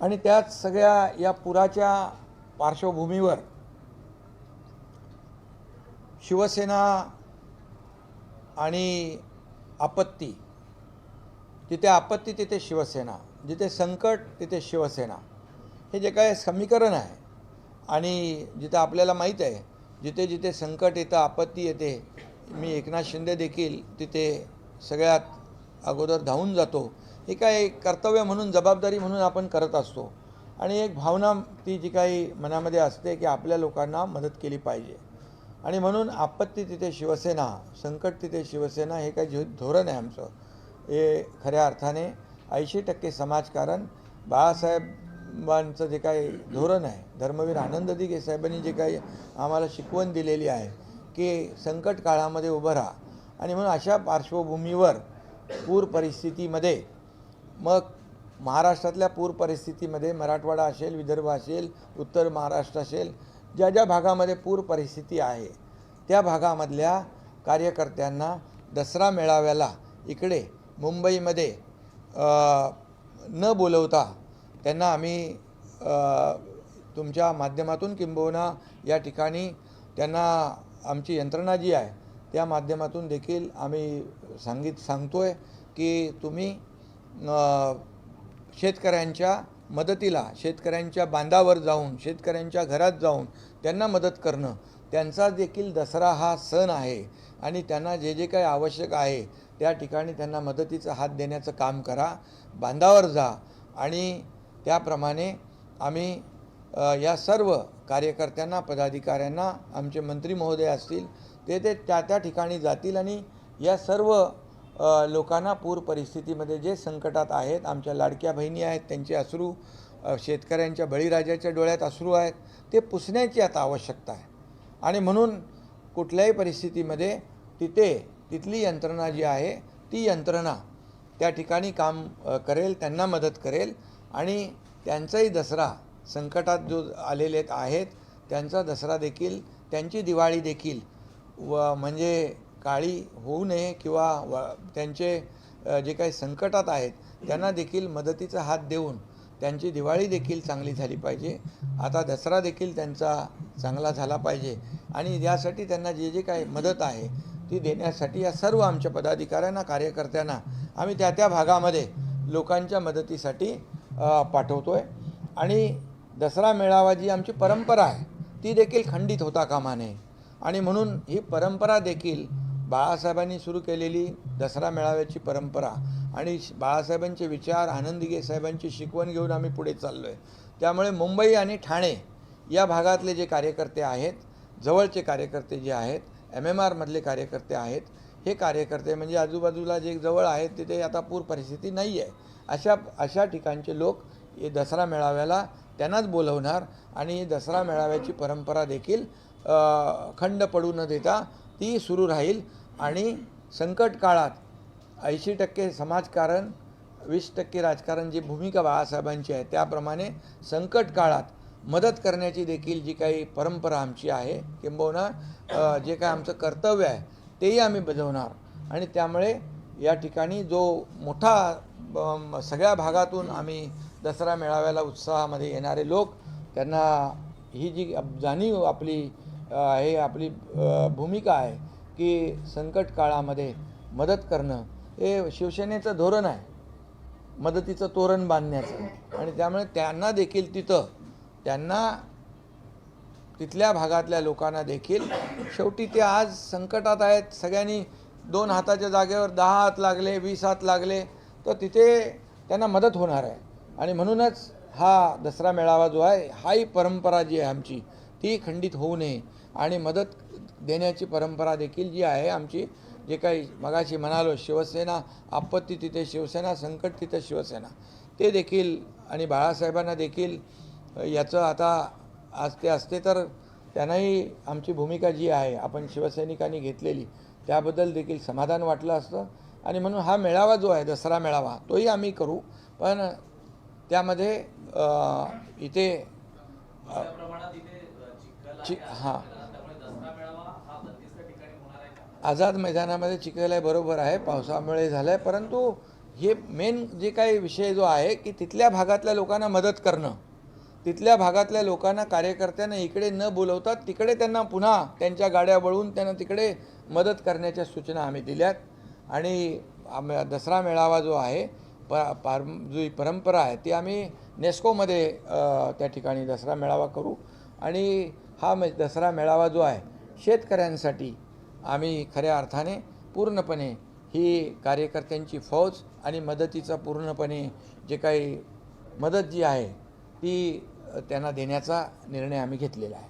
आणि त्याच सगळ्या या पुराच्या पार्श्वभूमीवर शिवसेना आणि आपत्ती जिथे आपत्ती तिथे शिवसेना जिथे संकट तिथे शिवसेना. हे जे काय समीकरण आहे आणि जिथं आपल्याला माहीत आहे जिथे जिथे संकट येतं आपत्ती येते मी एकनाथ शिंदे देखील तिथे सगळ्यात अगोदर धावून जातो. हे काय कर्तव्य म्हणून जबाबदारी म्हणून आपण करत असतो. आणि एक भावना ती जी काही मनामध्ये असते की आपल्या लोकांना मदत केली पाहिजे. आणि म्हणून आपत्ती तिथे शिवसेना संकट तिथे शिवसेना हे काय जे धोरण आहे आमचं. हे खऱ्या अर्थाने ऐंशी टक्के समाजकारण बाळासाहेबांचं जे काही धोरण आहे धर्मवीर आनंद दिघे साहेबांनी जे काही आम्हाला शिकवण दिलेली आहे की संकट काळामध्ये उभं राहा. आणि म्हणून अशा पार्श्वभूमीवर पूर परिस्थितीमध्ये मग महाराष्ट्रातल्या पूर परिस्थितीमध्ये मराठवाडा असेल विदर्भ असेल उत्तर महाराष्ट्र असेल ज्या ज्या भागामध्ये पूर परिस्थिती आहे त्या भागामधल्या कार्यकर्त्यांना दसरा मेळाव्याला इकडे मुंबईमध्ये न बोलवता त्यांना आम्ही तुमच्या माध्यमातून किंबहुना या ठिकाणी त्यांना आमची यंत्रणा जी आहे त्या माध्यमातून देखील आम्ही सांगित सांगतो आहे की तुम्ही शेतकऱ्यांच्या मदतीला शेतकऱ्यांच्या बांधावर जाऊन शेतकऱ्यांच्या घरात जाऊन त्यांना मदत करणं त्यांचा देखील दसरा हा सण आहे आणि त्यांना जे जे काही आवश्यक आहे त्या ठिकाणी त्यांना मदतीचा हात देण्याचं काम करा बांधावर जा आणि त्याप्रमाणे आम्ही या सर्व कार्यकर्त्यांना पदाधिकाऱ्यांना आमचे मंत्री महोदय असतील ते ते त्या त्या ठिकाणी जातील आणि या सर्व लोकांना पूर परिस्थितीमध्ये जे संकटात आहेत आमच्या लाडक्या बहिणी आहेत त्यांचे अश्रू शेतकऱ्यांच्या बळीराजाच्या डोळ्यात अश्रू आहेत ते पुसण्याची आता आवश्यकता आहे. आणि म्हणून कुठल्याही परिस्थितीमध्ये तिथे तिथली यंत्रणा जी आहे ती यंत्रणा त्या ठिकाणी काम करेल त्यांना मदत करेल आणि त्यांचाही दसरा संकटात जो आलेले आहेत त्यांचा दसरा देखील त्यांची दिवाळी देखील व म्हणजे काळी होऊ नये किंवा व त्यांचे जे काही संकटात आहेत त्यांना देखील मदतीचा हात देऊन त्यांची दिवाळी देखील चांगली झाली पाहिजे. आता दसरा देखील त्यांचा चांगला झाला पाहिजे. आणि यासाठी त्यांना जे जे काही मदत आहे ती देण्यासाठी या सर्व आमच्या पदाधिकाऱ्यांना कार्यकर्त्यांना आम्ही त्या त्या भागामध्ये लोकांच्या मदतीसाठी पाठवतो आहे आणि दसरा मेळावा जी आमची परंपरा आहे ती देखील खंडित होता कामा नये. आणि म्हणून ही परंपरा देखील बाळासाहेबांनी सुरू केलेली दसरा मेळाव्याची परंपरा आणि श- बाळासाहेबांचे विचार आनंदगे साहेबांची शिकवण घेऊन आम्ही पुढे चाललो आहे त्यामुळे मुंबई आणि ठाणे या भागातले जे कार्यकर्ते आहेत जवळचे कार्यकर्ते जे आहेत एम एम आरमधले कार्यकर्ते आहेत हे कार्यकर्ते म्हणजे आजूबाजूला जे जवळ आहेत तिथे आता पूर परिस्थिती नाही आहे अशा अशा ठिकाणचे लोक हे दसरा मेळाव्याला त्यांनाच बोलवणार आणि दसरा मेळाव्याची परंपरा देखील खंड पडू न देता ती सुरू राहील. आणि संकट काळात ऐंशी टक्के समाजकारण वीस टक्के राजकारण जी भूमिका बाळासाहेबांची आहे त्याप्रमाणे संकट काळात मदत करण्याची देखील जी काही परंपरा आमची आहे किंबहुना जे काय आमचं कर्तव्य आहे तेही आम्ही बजावणार. आणि त्यामुळे या ठिकाणी जो मोठा सगळ्या भागातून आम्ही दसरा मेळाव्याला उत्साहामध्ये येणारे लोक त्यांना ही जी जाणीव आपली हे आपली भूमिका आहे की संकट काळामध्ये मदत करणं हे शिवसेनेचं धोरण आहे. मदतीचं तोरण बांधण्याचं. आणि त्यामुळे त्यांना देखील तिथं त्यांना तिथल्या भागातल्या लोकांना देखील शेवटी ते आज संकटात आहेत. सगळ्यांनी दोन हाताच्या जागेवर दहा हात लागले वीस हात लागले तर तिथे त्यांना मदत होणार आहे. आणि म्हणूनच हा दसरा मेळावा जो आहे हाही परंपरा जी आहे आमची ती खंडित होऊ नये. आणि मदत देण्याची परंपरा देखील जी आहे आमची जे काही मगाशी म्हणालो शिवसेना आपत्ती तिथे शिवसेना संकट तिथे शिवसेना. ते देखील आणि बाळासाहेबांना देखील याचं आता असते असते तर त्यांनाही आमची भूमिका जी आहे आपण शिवसैनिकांनी घेतलेली त्याबद्दल देखील समाधान वाटलं असतं. आणि म्हणून हा मेळावा जो आहे दसरा मेळावा तोही आम्ही करू. पण त्यामध्ये इथे हां. त्यामुळे दसरा मेळावा हा बंदिस्त ठिकाणी होणार आहे का आझाद मैदानामध्ये चिखल आहे बरोबर आहे पावसामुळे झालं आहे परंतु हे मेन जे काही विषय जो आहे की तिथल्या भागातल्या लोकांना मदत करणं तिथल्या भागातल्या लोकांना कार्यकर्त्यांना इकडे न बोलवता तिकडे त्यांना पुन्हा त्यांच्या गाड्या वळवून त्यांना तिकडे मदत करण्याच्या सूचना आम्ही दिल्यात. आणि आम दसरा मेळावा जो आहे प पार जी परंपरा आहे ती आम्ही नेस्कोमध्ये त्या ठिकाणी दसरा मेळावा करू. आणि हा दसरा मेळावा जो आहे शेतकऱ्यांसाठी आम्ही खऱ्या अर्थाने पूर्णपणे ही कार्यकर्त्यांची फौज आणि मदतीचा पूर्णपणे जे काही मदत जी आहे ती त्यांना देण्याचा निर्णय आम्ही घेतलेला आहे.